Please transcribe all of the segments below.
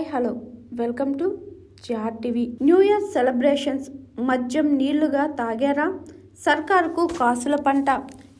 Hi hello. Welcome to GR TV. New year celebrations. మద్యం నీళ్ళుగా తాగారా? సర్కారుకు కాసుల పంట.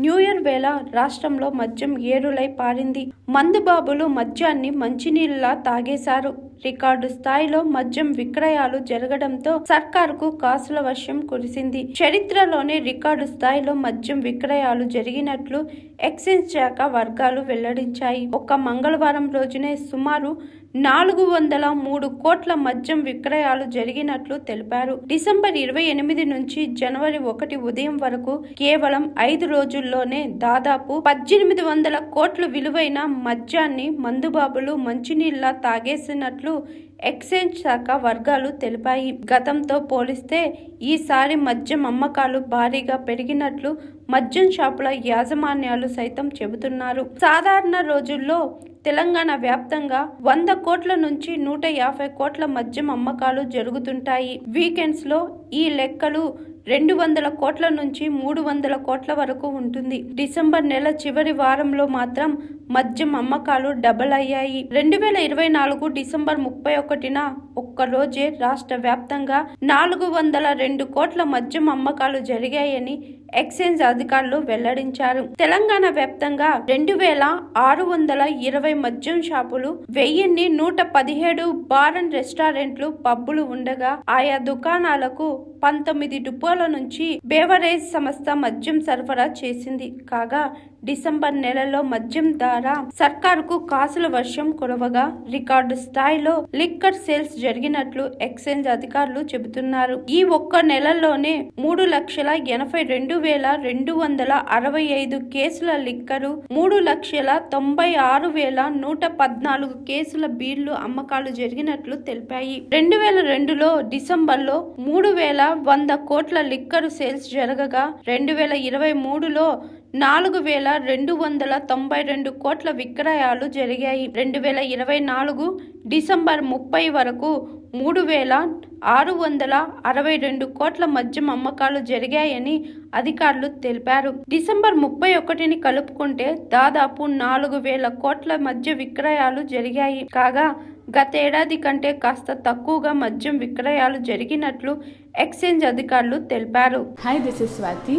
న్యూ ఇయర్ వేళ రాష్ట్రంలో మద్యం ఏరులై పారింది. మందుబాబులు మద్యాన్ని మంచినీళ్ళలా తాగేశారు. రికార్డు స్థాయిలో మద్యం విక్రయాలు జరగడంతో సర్కారుకు కాసుల వర్షం కురిసింది. చరిత్రలోనే రికార్డు స్థాయిలో మద్యం విక్రయాలు జరిగినట్లు ఎక్సైజ్ శాఖ వర్గాలు వెల్లడించాయి. ఒక్క మంగళవారం రోజునే సుమారు నాలుగు వందల మూడు కోట్ల మద్యం విక్రయాలు జరిగినట్లు తెలిపారు. డిసెంబర్ ఇరవై ఎనిమిది నుంచి జనవరి ఒకటి ఉదయం వరకు కేవలం ఐదు రోజుల్లోనే దాదాపు పద్దెనిమిది వందల కోట్ల విలువైన మద్యాన్ని మందుబాబులు మంచినీళ్ళ తాగేసినట్లు ఎక్సైజ్ శాఖ వర్గాలు తెలిపాయి. గతంతో పోలిస్తే ఈసారి మద్యం అమ్మకాలు భారీగా పెరిగినట్లు మద్యం షాపుల యాజమాన్యాలు సైతం చెబుతున్నారు. సాధారణ రోజుల్లో తెలంగాణ వ్యాప్తంగా వంద కోట్ల నుంచి నూట యాభై కోట్ల మద్యం అమ్మకాలు జరుగుతుంటాయి. వీకెండ్స్లో ఈ లెక్కలు రెండు వందల కోట్ల నుంచి మూడు వందల కోట్ల వరకు ఉంటుంది. డిసెంబర్ నెల చివరి వారంలో మాత్రం మద్యం అమ్మకాలు డబల్ అయ్యాయి. రెండు వేల ఇరవై నాలుగు డిసెంబర్ ముప్పై ఒకటిన ఒక్క రోజే రాష్ట్ర వ్యాప్తంగా నాలుగు వందల రెండు కోట్ల మద్యం అమ్మకాలు జరిగాయని ఎక్సైజ్ అధికారులు వెల్లడించారు. తెలంగాణ వ్యాప్తంగా రెండు వేల ఆరు వందల ఇరవై మద్యం షాపులు వెయ్యిన్ని నూట పదిహేడు బార్ అండ్ రెస్టారెంట్లు పబ్బులు ఉండగా ఆయా దుకాణాలకు పంతొమ్మిది డిపోల నుంచి బేవరేజ్ సంస్థ మద్యం సరఫరా చేసింది. కాగా డిసెంబర్ నెలలో మద్యం ద్వారా సర్కారుకు కాసుల వర్షం కురవగా రికార్డు స్థాయిలో లిక్కర్ సేల్స్ జరిగినట్లు ఎక్స్చేంజ్ అధికారులు చెబుతున్నారు. ఈ ఒక్క నెలలోనే మూడు లక్షల ఎనభై రెండు వేల రెండు వందల అరవై ఐదు కేసుల లిక్కరు మూడు లక్షల తొంభై ఆరు వేల నూట పద్నాలుగు కేసుల బీర్లు అమ్మకాలు జరిగినట్లు తెలిపాయి. రెండు వేల రెండులో డిసెంబర్లో మూడు వేల వంద కోట్ల లిక్కరు సేల్స్ జరగగా రెండు వేల ఇరవై మూడులో నాలుగు వేల రెండు వందల తొంభై రెండు కోట్ల విక్రయాలు జరిగాయి. రెండు వేల ఇరవై నాలుగు డిసెంబర్ ముప్పై వరకు మూడు వేల ఆరు వందల అరవై రెండు కోట్ల మద్యం అమ్మకాలు జరిగాయని అధికారులు తెలిపారు. డిసెంబర్ ముప్పై ఒకటిని కలుపుకుంటే దాదాపు నాలుగు వేల కోట్ల మద్య విక్రయాలు జరిగాయి. కాగా గతేడాది కంటే కాస్త తక్కువగా మద్యం విక్రయాలు జరిగినట్లు ఎక్స్చేంజ్ అధికారులు తెలిపారు. Hi this is Swathi